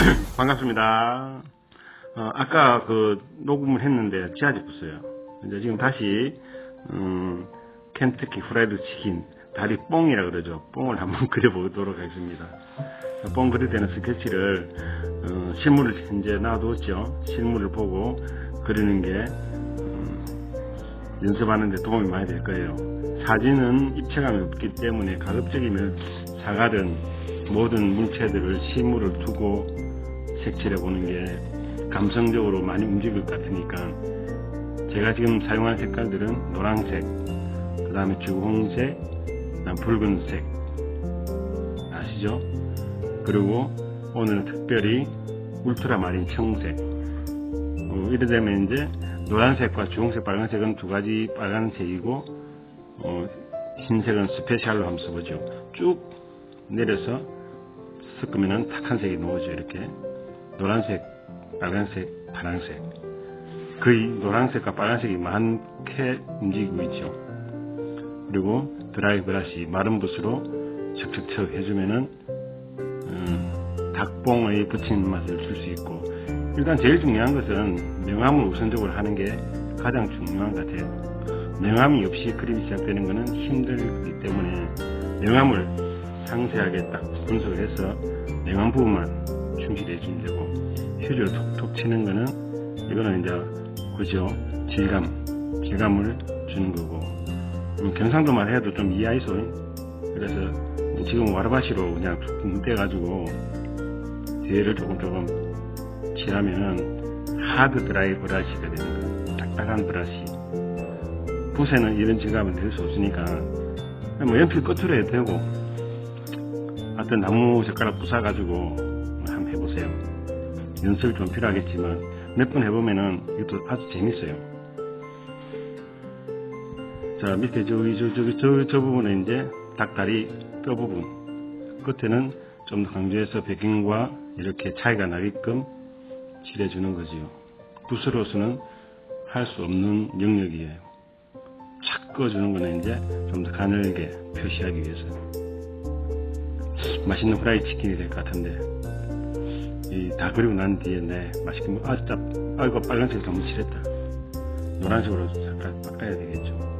반갑습니다. 어, 아까 그 녹음을 했는데 지하지 없어요. 이제 지금 다시 음, 켄터키 후라이드 치킨 다리 뽕이라 그러죠. 뽕을 한번 그려보도록 하겠습니다. 뽕 그릴 때는 스케치를 어, 실물을 현재 놔뒀죠. 실물을 보고 그리는 게 음, 연습하는데 도움이 많이 될 거예요. 사진은 입체감이 없기 때문에 가급적이면 사각은 모든 물체들을 실물을 두고 색칠해 보는 게 감성적으로 많이 움직일 것 같으니까 제가 지금 사용한 색깔들은 노란색, 그 다음에 주홍색, 그다음 붉은색 아시죠? 그리고 오늘은 특별히 울트라마린 청색 어, 이래 되면 이제 노란색과 주홍색, 빨간색은 두 가지 빨간색이고 어, 흰색은 스페셜로 써보죠. 쭉 내려서 섞으면은 탁한 색이 나오죠. 이렇게 노란색, 빨간색, 파란색. 거의 노란색과 빨간색이 많게 움직이고 있죠. 그리고 드라이 브러시 마른 붓으로 척척척 해주면은 음, 닭봉의 붙이는 맛을 줄 수 있고 일단 제일 중요한 것은 명암을 우선적으로 하는 게 가장 중요한 것 같아요. 명암이 없이 그림이 시작되는 것은 힘들기 때문에 명암을 상세하게 딱 분석을 해서 명암 부분만 충실해 주면 되고 휴지로 톡톡 치는 거는 이거는 이제 그죠? 질감 질감을 주는 거고. 음, 경상도만 해도 좀 이해하이소 그래서 지금 와르바시로 그냥 툭 문대가지고 뒤에를 조금 조금 칠하면은 하드 드라이 브러쉬가 되는 거예요 딱딱한 브러쉬 붓에는 이런 질감을 낼수 없으니까. 뭐 연필 끝으로 해도 되고. 하여튼 나무 젓가락 부숴가지고 한번 해보세요. 연습이 좀 필요하겠지만 몇 번 해보면은 이것도 아주 재밌어요. 자 밑에 저기 저, 저, 저 부분에 이제 닭다리 뼈 부분. 끝에는 좀 더 강조해서 배경과 이렇게 차이가 나게끔 칠해주는 거지요. 붓으로서는 할 수 없는 영역이에요. 착 꺼주는 거는 이제 좀 더 가늘게 표시하기 위해서. 맛있는 후라이 치킨이 될 것 같은데 이다 그리고 난 뒤에 네 맛있게 먹- 아 진짜 아 이거 빨간색 너무 칠했다. 노란색으로 잠깐 바꿔야 되겠죠.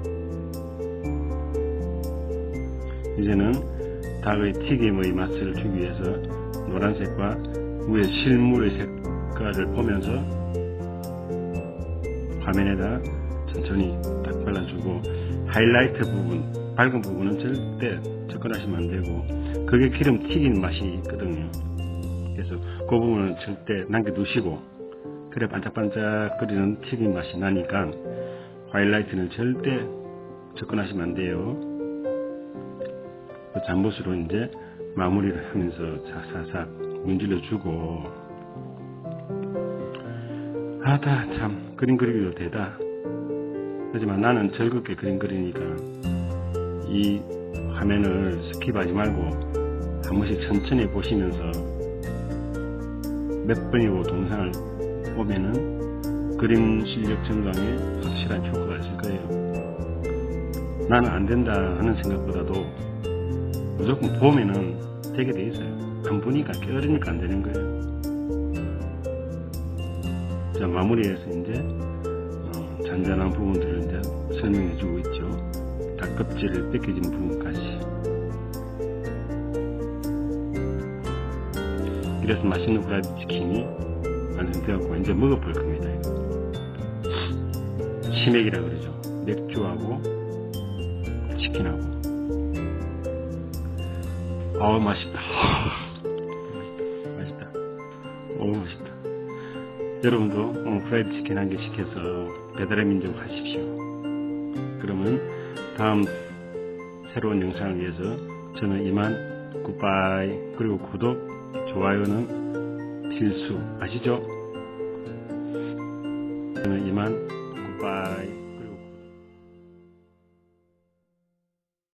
이제는 닭의 튀김의 맛을 주기 위해서 노란색과 위에 실물의 색깔을 보면서 화면에다 천천히 딱 발라주고 하이라이트 부분 밝은 부분은 절대 접근하시면 안 되고 그게 기름 튀긴 맛이 있거든요 그래서 그 부분은 절대 남겨두시고 그래 반짝반짝거리는 튀긴 맛이 나니까 하이라이트는 절대 접근하시면 안 돼요. 그 잠붓으로 이제 마무리를 하면서 사사삭 문질러 주고. 아다 참 그림 그리기도 되다. 하지만 나는 즐겁게 그림 그리니까 이 화면을 스킵하지 말고 한 번씩 천천히 보시면서 몇 번이고 동상을 보면은 그림 실력 증강에 확실한 효과가 있을 거예요. 나는 안 된다 하는 생각보다도 무조건 보면은 되게 돼 있어요. 안 보니까 깨어르니까 안 되는 거예요. 자, 마무리해서 이제 어, 잔잔한 부분들을 이제 설명해 주고 있죠. 닭껍질을 벗겨진 부분까지. 이래서 맛있는 후라이드 치킨이 완성되었고 이제 먹어볼 겁니다. 이거. 치맥이라 그러죠. 맥주하고 치킨하고. 아우 맛있다. 맛있다. 오 맛있다. 여러분도 오늘 프라이드 치킨 한 개 시켜서 배달의 민족 하십시오. 그러면 다음 새로운 영상을 위해서 저는 이만 굿바이 그리고 구독 좋아요는 필수. 아시죠? 저는 이만. 굿바이